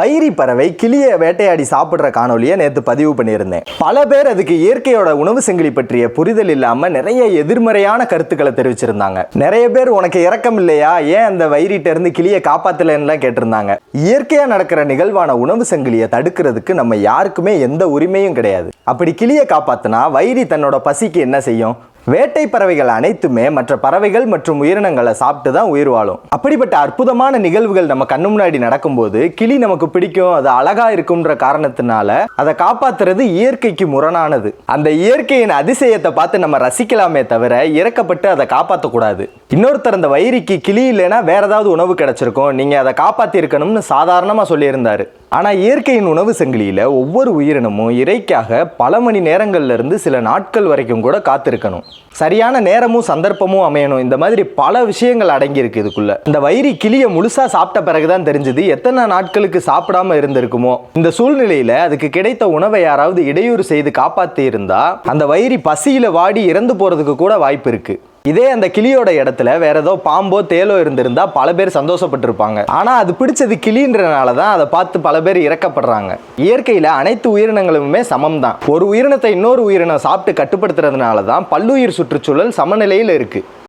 வைரி பறவை கிளியை வேட்டையாடி சாப்பிட்ற காணொலியை நேற்று பதிவு பண்ணியிருந்தேன். பல பேர் அதுக்கு இயற்கையோட உணவு சங்கிலி பற்றிய புரிதல் இல்லாம நிறைய எதிர்மறையான கருத்துக்களை தெரிவிச்சிருந்தாங்க. நிறைய பேர் உனக்கு இறக்கம் இல்லையா? ஏன் அந்த வைரிட்ட இருந்து கிளியை காப்பாத்தலன்னுலாம் கேட்டிருந்தாங்க. இயற்கையா நடக்கிற நிகழ்வான உணவு சங்கிலியை தடுக்கிறதுக்கு நம்ம யாருக்குமே எந்த உரிமையும் கிடையாது. அப்படி கிளியை காப்பாத்தினா வைரி தன்னோட பசிக்கு என்ன செய்யும்? வேட்டை பறவைகள் அனைத்துமே மற்ற பறவைகள் மற்றும் உயிரினங்களை சாப்பிட்டு தான் உயிர் வாழும். அப்படிப்பட்ட அற்புதமான நிகழ்வுகள் நம்ம கண்ணு முன்னாடி நடக்கும்போது கிளி நமக்கு பிடிக்கும் அது அழகா இருக்கும்ன்ற காரணத்தினால அதை காப்பாத்துறது இயற்கைக்கு முரணானது. அந்த இயற்கையின் அதிசயத்தை பார்த்து நம்ம ரசிக்கலாமே தவிர இறக்கப்பட்டு அதை காப்பாற்றக்கூடாது இன்னொருத்தர் அந்த வயிறிக்கு கிளி இல்லைன்னா வேற ஏதாவது உணவு கிடைச்சிருக்கும். நீங்க அதை காப்பாத்தி இருக்கணும்னு சாதாரணமா சொல்லியிருந்தாரு. ஆனால் இயற்கையின் உணவு சங்கிலியில் ஒவ்வொரு உயிரினமும் இறைக்காக பல மணி நேரங்கள்லேருந்து சில நாட்கள் வரைக்கும் கூட காத்திருக்கணும். சரியான நேரமும் சந்தர்ப்பமும் அமையணும். இந்த மாதிரி பல விஷயங்கள் அடங்கியிருக்கு இதுக்குள்ள. இந்த வயிறு கிளியை முழுசாக சாப்பிட்ட பிறகு தான் தெரிஞ்சது எத்தனை நாட்களுக்கு சாப்பிடாம இருந்திருக்குமோ. இந்த சூழ்நிலையில் அதுக்கு கிடைத்த உணவை யாராவது இடையூறு செய்து காப்பாற்றி இருந்தால் அந்த வயிறு பசியில் வாடி இறந்து போகிறதுக்கு கூட வாய்ப்பு இருக்குது இதே அந்த கிளியோட இடத்துல வேற ஏதோ பாம்போ தேலோ இருந்திருந்தா பல பேர் சந்தோஷப்பட்டிருப்பாங்க. ஆனா அது பிடிச்சது கிளின்றனால தான் அதை பார்த்து பல பேர் இறக்கப்படுறாங்க. இயற்கையில அனைத்து உயிரினங்களுமே சமம் தான் ஒரு உயிரினத்தை இன்னொரு உயிரினம் சாப்பிட்டு கட்டுப்படுத்துறதுனால தான் பல்லுயிர் சுற்றுச்சூழல் சமநிலையில் இருக்கு.